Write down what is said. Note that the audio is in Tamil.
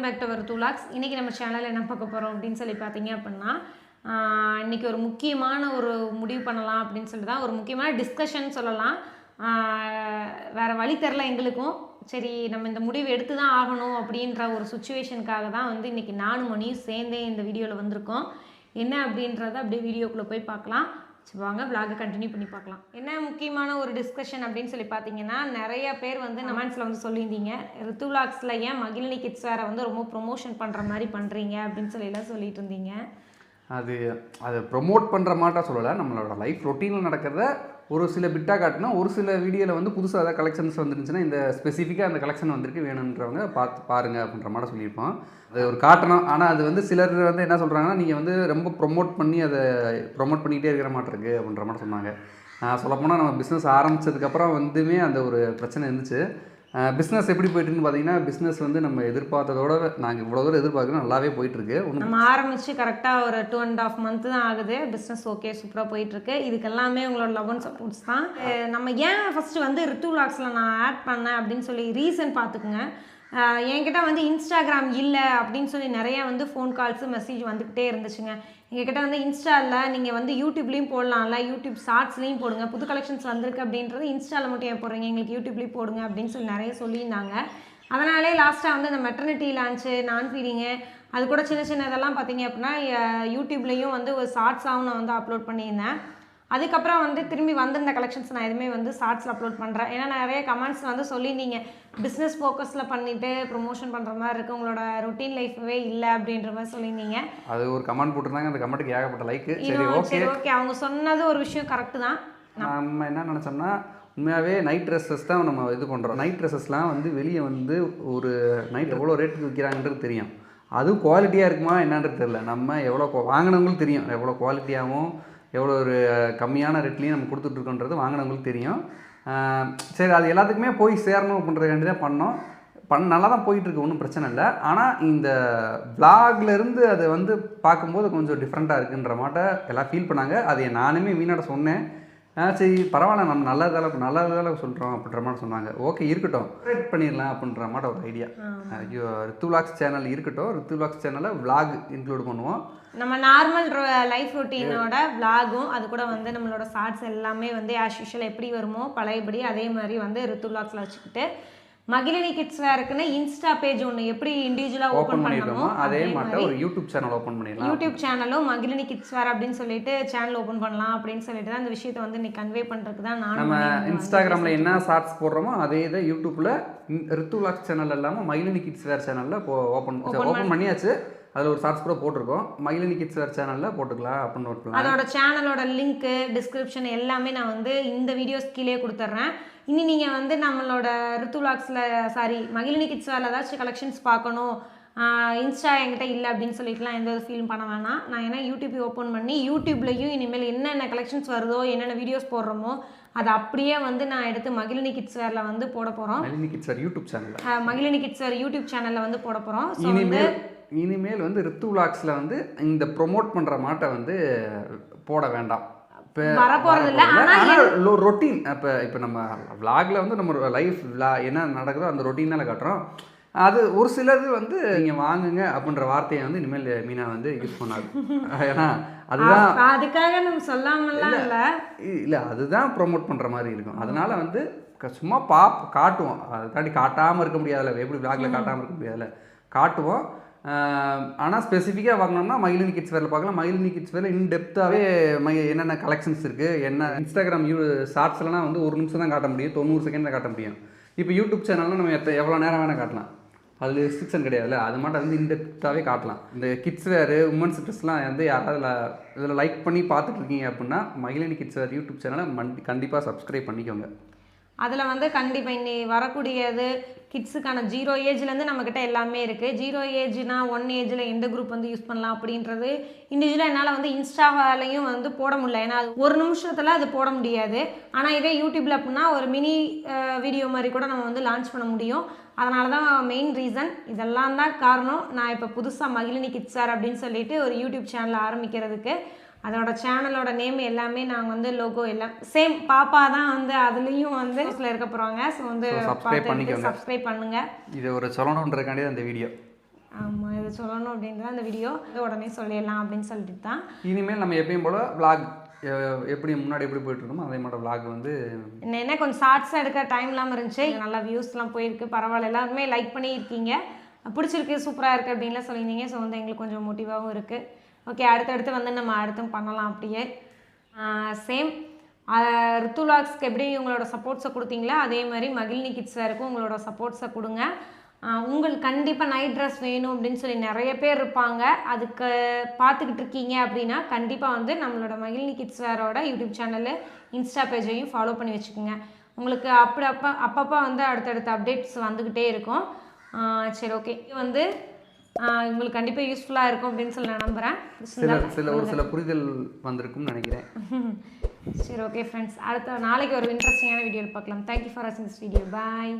Welcome back to our two vlogs இன்றைக்கி நம்ம சேனலில் என்ன பார்க்க போகிறோம் அப்படின்னு சொல்லி பார்த்தீங்க அப்படின்னா இன்றைக்கி இன்னைக்கு ஒரு முக்கியமான ஒரு முடிவு பண்ணலாம் அப்படின்னு சொல்லி தான் ஒரு முக்கியமான டிஸ்கஷன் சொல்லலாம். வேறு வழி தெரில எங்களுக்கும். சரி நம்ம இந்த முடிவு எடுத்து தான் ஆகணும் அப்படின்ற ஒரு சுச்சுவேஷனுக்காக தான் வந்து இன்றைக்கி நானும் மணியும் சேர்ந்தே இந்த வீடியோவில் வந்திருக்கோம். என்ன அப்படின்றத அப்படியே வீடியோக்குள்ளே போய் பார்க்கலாம். சரி வாங்க vlog கண்டினியூ பண்ணி பார்க்கலாம். என்ன முக்கியமான ஒரு டிஸ்கஷன் அப்படின்னு சொல்லி பார்த்தீங்கன்னா நிறைய பேர் வந்து கமெண்ட்ஸில் வந்து சொல்லியிருந்தீங்க. ரித்து vlogsல ஏன் மகிழினி கிட்ஸ் வேற வந்து ரொம்ப ப்ரொமோஷன் பண்ணுற மாதிரி பண்ணுறீங்க அப்படின்னு சொல்லி எல்லாம் சொல்லிட்டு இருந்தீங்க. அது அதை ப்ரொமோட் பண்ணுற மாட்டா சொல்லலை. நம்மளோட லைஃப் ரொட்டீனில் நடக்கிறத ஒரு சில பிட்டாக காட்டினா ஒரு சில வீடியோவில் வந்து புதுசாக ஏதாவது கலெக்ஷன்ஸ் வந்துருந்துச்சுன்னா இந்த ஸ்பெசிஃபிக்காக அந்த கலெக்ஷன் வந்திருக்கு வேணுன்றவங்க பார்த்து பாருங்க அப்படின்ற மாதிரி சொல்லியிருப்போம் அது ஒரு காட்டணும் ஆனால் அது வந்து சிலர் வந்து என்ன சொல்கிறாங்கன்னா நீங்கள் வந்து ரொம்ப ப்ரொமோட் பண்ணி அதை ப்ரொமோட் பண்ணிக்கிட்டே இருக்கிற இருக்குது அப்படின்ற மாதிரி சொன்னாங்க. நான் சொல்லப்போனால் நம்ம பிஸ்னஸ் ஆரம்பித்ததுக்கப்புறம் வந்துமே அந்த ஒரு பிரச்சனை இருந்துச்சு. பிஸ்னஸ் எப்படி போயிட்டுன்னு பார்த்தீங்கன்னா பிஸ்னஸ் வந்து நம்ம எதிர்பார்த்ததோட நாங்கள் இவ்வளோ தூரம் எதிர்பார்க்குறோம். நல்லாவே போயிட்டுருக்கு. ஒன்றும் நம்ம ஆரம்பித்து கரெக்டாக ஒரு டூ அண்ட் ஆஃப் மந்த்து தான் ஆகுது. பிஸ்னஸ் ஓகே சூப்பராக போயிட்டுருக்கு. இதுக்கு எல்லாமே உங்களோட லவ் அண்ட் சப்போர்ட்ஸ் தான். நம்ம ஏன் ஃபஸ்ட்டு வந்து ரித்து லாக்ஸில் நான் ஆட் பண்ணேன் அப்படின்னு சொல்லி ரீசன் பார்த்துக்குங்க. என்கிட்ட வந்து இன்ஸ்டாகிராம் இல்லை அப்படின்னு சொல்லி நிறைய வந்து ஃபோன் கால்ஸு மெசேஜ் வந்துக்கிட்டே இருந்துச்சுங்க. எங்ககிட்ட வந்து இன்ஸ்டாவில் நீங்கள் வந்து யூடியூப்லேயும் போடலாம்ல யூடியூப் ஷார்ட்ஸ்லேயும் போடுங்க. புது கலெக்ஷன்ஸ் வந்திருக்கு அப்படின்றது இன்ஸ்டாவில் மட்டும் ஏன் போடுறீங்க? எங்களுக்கு யூடியூப்லேயும் போடுங்க அப்படின்னு சொல்லி நிறைய சொல்லியிருந்தாங்க. அதனாலே லாஸ்ட்டாக வந்து இந்த மெட்டர்னிட்டி லான்ச்சு நான் ஃபீடிங்கு அது கூட சின்ன சின்ன இதெல்லாம் பார்த்தீங்க அப்படின்னா யூடியூப்லேயும் வந்து ஒரு ஷார்ட்ஸாகவும் நான் வந்து அப்லோட் பண்ணியிருந்தேன். அதுக்கப்புறம் வந்து திரும்பி வந்திருந்த கலெக்ஷன்ஸ் நான் எதுவுமே வந்து ஷார்ட்ஸில் அப்லோட் பண்ணுறேன் ஏன்னா நிறைய கமெண்ட்ஸ் வந்து சொல்லியிருந்தீங்க பிஸ்னஸ் ஃபோக்கஸில் பண்ணிவிட்டு ப்ரொமோஷன் பண்ணுற மாதிரி இருக்குது உங்களோட ரொட்டீன் லைஃபே இல்லை அப்படின்ற மாதிரி சொல்லியிருந்தீங்க. அது ஒரு கமெண்ட் போட்டிருந்தாங்க அந்த கமெண்ட்டுக்கு ஏகப்பட்ட லைக்கு சரி ஓகே சரி ஓகே அவங்க சொன்னது ஒரு விஷயம் கரெக்டு தான். நம்ம என்ன நினச்சோம்னா உண்மையாகவே நைட் ட்ரெஸ்ஸஸ் தான் நம்ம இது பண்ணுறோம் நைட் ட்ரெஸ்ஸஸ்லாம் வந்து வெளியே வந்து ஒரு நைட் எவ்வளோ ரேட்டுக்கு விற்கிறாங்கன்றது தெரியும். அதுவும் குவாலிட்டியாக இருக்குமா என்னன்றது தெரியல. நம்ம எவ்வளோ வாங்கினவங்களுக்கு தெரியும் எவ்வளோ குவாலிட்டியாகவும் எவ்வளோ ஒரு கம்மியான ரேட்லேயும் நம்ம கொடுத்துட்ருக்கோன்றது வாங்கினவங்களுக்கு தெரியும். சரி அது எல்லாத்துக்குமே போய் சேரணும் அப்படின்றதுக்காண்டி தான் பண்ணோம். பண் நல்லா தான் போயிட்டுருக்கு ஒன்றும் பிரச்சனை இல்லை. ஆனால் இந்த vlogல அதை வந்து பார்க்கும்போது கொஞ்சம் டிஃப்ரெண்ட்டாக இருக்குன்ற மாட்ட எல்லாம் ஃபீல் பண்ணாங்க. அதை நானுமே மீனாட சொன்னேன். சரி பரவாயில்ல நம்ம நல்லதால நல்லதால சொல்கிறோம் அப்படின்ற மாதிரி சொன்னாங்க. ஓகே இருக்கட்டும். ரேட் பண்ணிடலாம் அப்படின்ற மாதிரி ஒரு ஐடியா ஐயோ ரித்து vlogs சேனல் இருக்கட்டும். ரித்து vlogs சேனலில் vlog இன்க்ளூட் பண்ணுவோம். நம்ம நார்மல் லைஃப் ரொட்டீனோட விலாகும் அது கூட வந்து நம்மளோட ஷார்ட்ஸ் எல்லாமே வந்து ஆஸ் யூஷுவல் எப்படி வருமோ பழையபடி அதே மாதிரி வந்து ரித்து விலாக்ஸில் வச்சுக்கிட்டு மகிழினி கிட்ஸ் வேறுக்குன்னு இன்ஸ்டா பேஜ் ஒன்று எப்படி இண்டிவிஜுவலாக ஓப்பன் பண்ணணுமோ அதே மாதிரி ஒரு யூடியூப் சேனல் ஓப்பன் பண்ணிடலாம். யூடியூப் சேனலும் மகிழினி கிட்ஸ் வேர் அப்படின்னு சொல்லிட்டு சேனல் ஓப்பன் பண்ணலாம் அப்படின்னு சொல்லிட்டு தான் இந்த விஷயத்தை வந்து இன்னைக்கு கன்வே பண்ணுறதுக்கு தான் நானும் நம்ம இன்ஸ்டாகிராமில் என்ன ஷார்ட்ஸ் போடுறோமோ அதே இதை யூடியூப்பில் ரித்து சேனல் இல்லாமல் மயிலினி கிட்ஸ் வேர் சேனலில் ஓப்பன் ஓப்பன் பண்ணியாச்சு. அதில் ஒரு ஷார்ட்ஸ் கூட போட்டிருக்கோம். மயிலினி கிட்ஸ் வேர் சேனலில் போட்டுக்கலாம் அப்படின்னு. அதோட சேனலோட லிங்க்கு டிஸ்கிரிப்ஷன் எல்லாமே நான் வந்து இந்த வீடியோஸ் கீழே கொடுத்துட்றேன். இனி நீங்கள் வந்து நம்மளோட ரித்து விலாக்ஸில் சாரி மகிழினி கிட்ஸ் வேறு ஏதாச்சும் கலெக்ஷன்ஸ் பார்க்கணும். இன்ஸ்டா என்கிட்ட இல்லை அப்படின்னு சொல்லிட்டுலாம் எந்த ஒரு ஃபீலும் பண்ண வேணாம். நான் ஏன்னா யூடியூப் ஓப்பன் பண்ணி யூடியூப்லேயும் இனிமேல் என்னென்ன கலெக்ஷன்ஸ் வருதோ என்னென்ன வீடியோஸ் போடுறோமோ அதை அப்படியே வந்து நான் எடுத்து மகிழினி கிட்ஸ் வேரில் வந்து போட போகிறோம் மயிலினி கிட்ஸ் யூடியூப் சேனலில் மகிழினி கிட்ஸ் யூடியூப் சேனலில் வந்து போட போகிறோம் ஸோ வந்து இனிமேல் இனிமேல் வந்து ரித்து vlogsல வந்து இந்த ப்ரொமோட் பண்ணுற மாட்டை வந்து போட வேண்டாம். இப்போ ஆனால் ரொட்டீன் இப்போ இப்போ நம்ம vlogல வந்து நம்ம லைஃப் என்ன நடக்குதோ அந்த ரொட்டீனால காட்டுறோம். அது ஒரு சிலது வந்து நீங்கள் வாங்குங்க அப்படின்ற வார்த்தையை வந்து இனிமேல் மீனா வந்து யூஸ் பண்ணாது. ஏன்னா அதுதான் அதுக்காக நம்ம சொல்லாமலாம் இல்லை இல்லை? அதுதான் ப்ரோமோட் பண்ணுற மாதிரி இருக்கும். அதனால வந்து சும்மா பாப் காட்டுவோம். அதை தாண்டி காட்டாமல் இருக்க முடியாதுல்ல. எப்படி விளாக்ல காட்டாமல் இருக்க முடியாதுல்ல. காட்டுவோம். ஆனால் ஸ்பெசிஃபிக்காக வாங்கினோம்னா மயிலினி கிட்ஸ் வேரில் பார்க்கலாம். மயிலினி கிட்ஸ் வேலை இன்டெப்த்தாகவே மை என்னென்ன கலெக்ஷன்ஸ் இருக்குது என்ன இன்ஸ்டாகிராம் யூ ஷார்ட்ஸ்லாம் வந்து ஒரு நிமிஷம் தான் காட்ட முடியும் தொண்ணூறு செகண்ட் தான் காட்ட முடியும். இப்போ யூடியூப் சேனலில் நம்ம எத்த எவ்வளோ நேரம் வேணால் காட்டலாம். அதில் ரெஸ்ட்ரிக்ஷன் கிடையாதுல்ல அது மட்டும் வந்து இன்டெப்த்தாகவே காட்டலாம். இந்த கிட்ஸ் வேறு உமன்ஸ் ட்ரெஸ்லாம் வந்து யாராவது இதில் லைக் பண்ணி பார்த்துட்ருக்கீங்க அப்படின்னா மகிழினி கிட்ஸ் வேறு யூடியூப் சேனலை மண்டி கண்டிப்பாக சப்ஸ்கிரைப் பண்ணிக்கோங்க. அதில் வந்து கண்டிப்பாக இன்னி வரக்கூடியது கிட்ஸுக்கான ஜீரோ ஏஜ்லேருந்து நம்மக்கிட்ட எல்லாமே இருக்குது ஜீரோ ஏஜ்னா ஒன் ஏஜில் எந்த குரூப் வந்து யூஸ் பண்ணலாம் அப்படின்றது இண்டிவிஜுவலாக என்னால் வந்து இன்ஸ்டாவாலையும் வந்து போட முடியல. ஏன்னா அது ஒரு நிமிஷத்தில் அது போட முடியாது. ஆனால் இதே யூடியூப்பில் அப்படின்னா ஒரு மினி வீடியோ மாதிரி கூட நம்ம வந்து லான்ச் பண்ண முடியும். அதனால தான் மெயின் ரீசன் இதெல்லாம் தான் காரணம். நான் இப்போ புதுசாக மகிழினி கிட்ஸார் அப்படின்னு சொல்லிட்டு ஒரு யூடியூப் சேனல் ஆரம்பிக்கிறதுக்கு. அதோட சேனலோட நேம் எல்லாமே நாங்கள் வந்து லோகோ எல்லாம் சேம் பாப்பா தான் வந்து அதுலேயும் வந்து ஹவுஸில் இருக்க போகிறாங்க ஸோ வந்து subscribe பண்ணிக்கோங்க. சப்ஸ்கிரைப் பண்ணுங்க. இது ஒரு சொல்லணுன்றதுக்காண்டி தான் இந்த வீடியோ ஆமாம் இதை சொல்லணும் அப்படின்றது அந்த வீடியோ உடனே சொல்லிடலாம் அப்படின்னு சொல்லிட்டு தான். இனிமேல் நம்ம எப்பயும் போல் எ- எப்படி முன்னாடி எப்படி போயிட்டு இருக்கோமோ அதே மாதிரி vlog வந்து என்ன என்ன கொஞ்சம் ஷார்ட்ஸாக எடுக்க டைம் இல்லாமல் இருந்துச்சு. நல்லா வியூஸ்லாம் போயிருக்கு. பரவாயில்ல எல்லாருமே லைக் பண்ணியிருக்கீங்க. பிடிச்சிருக்கு சூப்பராக இருக்குது அப்படின்லாம் சொல்லியிருந்தீங்க. ஸோ வந்து எங்களுக்கு கொஞ்சம் மோட்டிவாகவும் இருக்குது ஓகே அடுத்தடுத்து வந்து நம்ம அடுத்தும் பண்ணலாம் அப்படியே. சேம் ரித்துலாக்ஸ்க்கு எப்படி உங்களோட சப்போர்ட்ஸை கொடுத்தீங்களோ அதே மாதிரி மகிழ்னி கிட்ஸ் வரைக்கும் உங்களோட சப்போர்ட்ஸை கொடுங்க. உங்களுக்கு கண்டிப்பாக நைட் ட்ரெஸ் வேணும் அப்படின்னு சொல்லி நிறைய பேர் இருப்பாங்க. அதுக்கு பார்த்துக்கிட்டு இருக்கீங்க அப்படின்னா கண்டிப்பாக வந்து நம்மளோட மகிழ்னி கிட்ஸ் வேரோட யூடியூப் சேனலு இன்ஸ்டா பேஜையும் ஃபாலோ பண்ணி வச்சுக்கோங்க. உங்களுக்கு அப்படி அப்போ அப்பப்போ வந்து அடுத்தடுத்த அப்டேட்ஸ் வந்துக்கிட்டே இருக்கும். சரி ஓகே வந்து உங்களுக்கு கண்டிப்பாக யூஸ்ஃபுல்லாக இருக்கும் அப்படின்னு சொல்லி நான் நம்புகிறேன் சில சில ஒரு சில புரிதல் வந்திருக்கும்னு நினைக்கிறேன். சரி ஓகே ஃப்ரெண்ட்ஸ் அடுத்த நாளைக்கு ஒரு இன்ட்ரெஸ்டிங்கான வீடியோவில் பார்க்கலாம். தேங்க்யூ ஃபார் வாட்சிங் திஸ் வீடியோ பாய்